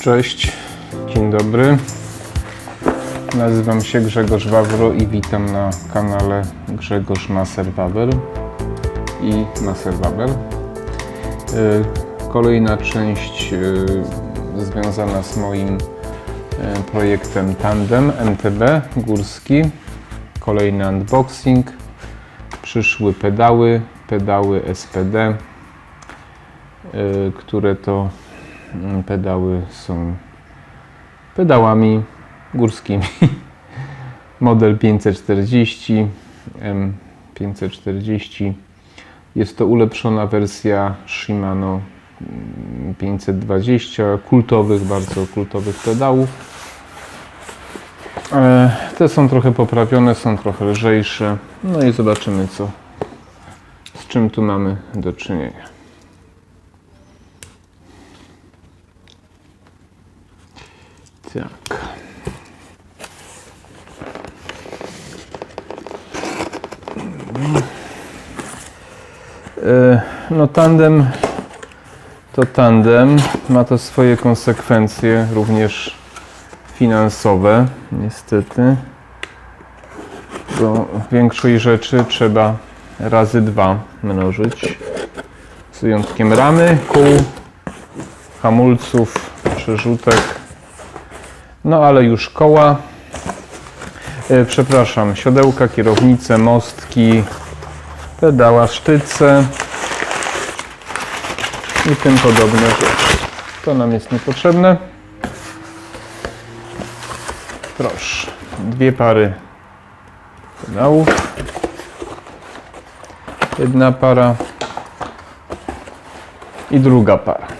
Cześć, dzień dobry. Nazywam się Grzegorz Wawro i witam na kanale Grzegorz Maserwaber i Maserwaber. Y, Kolejna część y, związana z moim y, projektem Tandem MTB górski. Kolejny unboxing. Przyszły pedały, pedały SPD, które to pedały są pedałami górskimi. Model 540 M540 jest to ulepszona wersja Shimano mm, 520 kultowych, bardzo kultowych pedałów. E, Te są trochę poprawione, są trochę lżejsze. No i zobaczymy co z czym tu mamy do czynienia. Tak. E, No tandem to tandem. Ma to swoje konsekwencje, również finansowe, niestety. Bo większość rzeczy trzeba razy dwa mnożyć. Z wyjątkiem ramy, kół, hamulców, przerzutek. No ale już koła. E, przepraszam, siodełka, kierownice, mostki, pedała, sztyce i tym podobne rzeczy. To nam jest niepotrzebne. Proszę, dwie pary pedałów. Jedna para i druga para.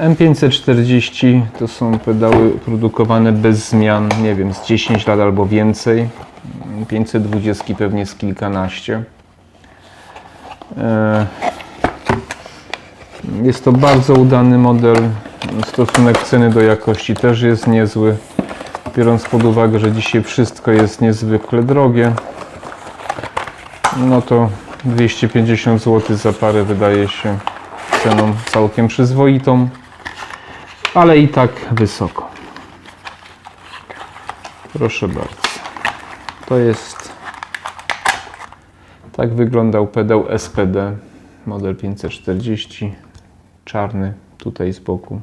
M540 to są pedały produkowane bez zmian, nie wiem, z 10 lat albo więcej. 520 pewnie z kilkanaście. E, Jest to bardzo udany model. Stosunek ceny do jakości też jest niezły. Biorąc pod uwagę, że dzisiaj wszystko jest niezwykle drogie, no to 250 zł za parę wydaje się ceną całkiem przyzwoitą, ale i tak wysoko. Proszę bardzo. To jest. Tak wyglądał pedał SPD model 540 czarny tutaj z boku.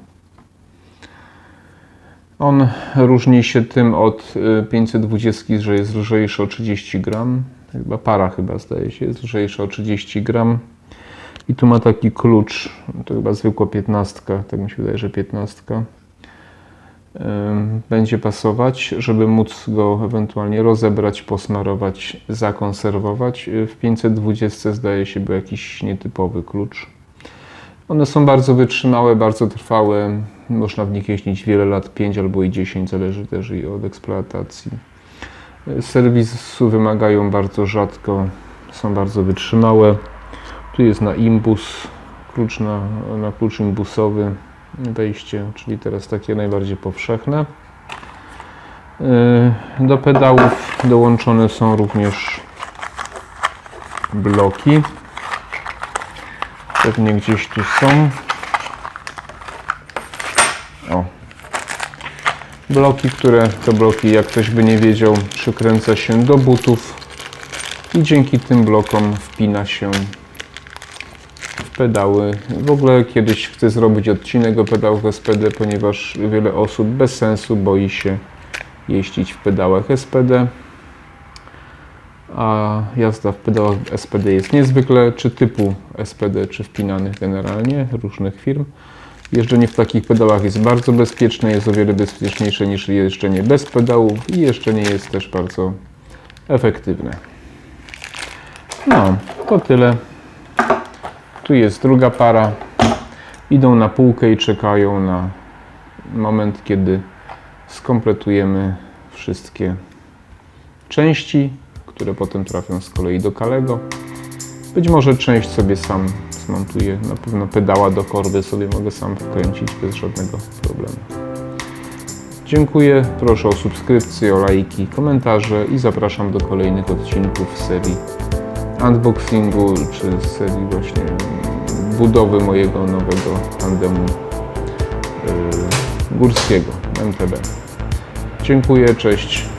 On różni się tym od y, 520, że jest lżejszy o 30 gram. Chyba para chyba zdaje się, jest lżejsza o 30 gram. I tu ma taki klucz, to chyba zwykła 15, tak mi się wydaje, że 15. Ym, Będzie pasować, żeby móc go ewentualnie rozebrać, posmarować, zakonserwować. Y, W 520 zdaje się był jakiś nietypowy klucz. One są bardzo wytrzymałe, bardzo trwałe. Można w nich jeździć wiele lat, 5 albo i 10, zależy też i od eksploatacji. Y, Serwisu wymagają bardzo rzadko, są bardzo wytrzymałe. Tu jest na imbus, klucz na, na klucz imbusowy wejście, czyli teraz takie najbardziej powszechne. Yy, Do pedałów dołączone są również bloki. Pewnie gdzieś tu są. O. Bloki, które to bloki, jak ktoś by nie wiedział, przykręca się do butów i dzięki tym blokom wpina się pedały. W ogóle kiedyś chcę zrobić odcinek o pedałach SPD, ponieważ wiele osób bez sensu boi się jeździć w pedałach SPD. A jazda w pedałach SPD jest niezwykle, czy typu SPD, czy wpinanych generalnie, różnych firm. Jeżdżenie w takich pedałach jest bardzo bezpieczne, jest o wiele bezpieczniejsze niż jeżdżenie bez pedałów i jeżdżenie jest też bardzo efektywne. No, to tyle. Tu jest druga para. Idą na półkę i czekają na moment, kiedy skompletujemy wszystkie części, które potem trafią z kolei do Kalego. Być może część sobie sam zmontuję. Na pewno pedała do korby sobie mogę sam wkręcić bez żadnego problemu. Dziękuję, proszę o subskrypcję, o lajki, komentarze i zapraszam do kolejnych odcinków serii unboxingu, czy serii właśnie budowy mojego nowego tandemu y, górskiego MTB. Dziękuję, cześć.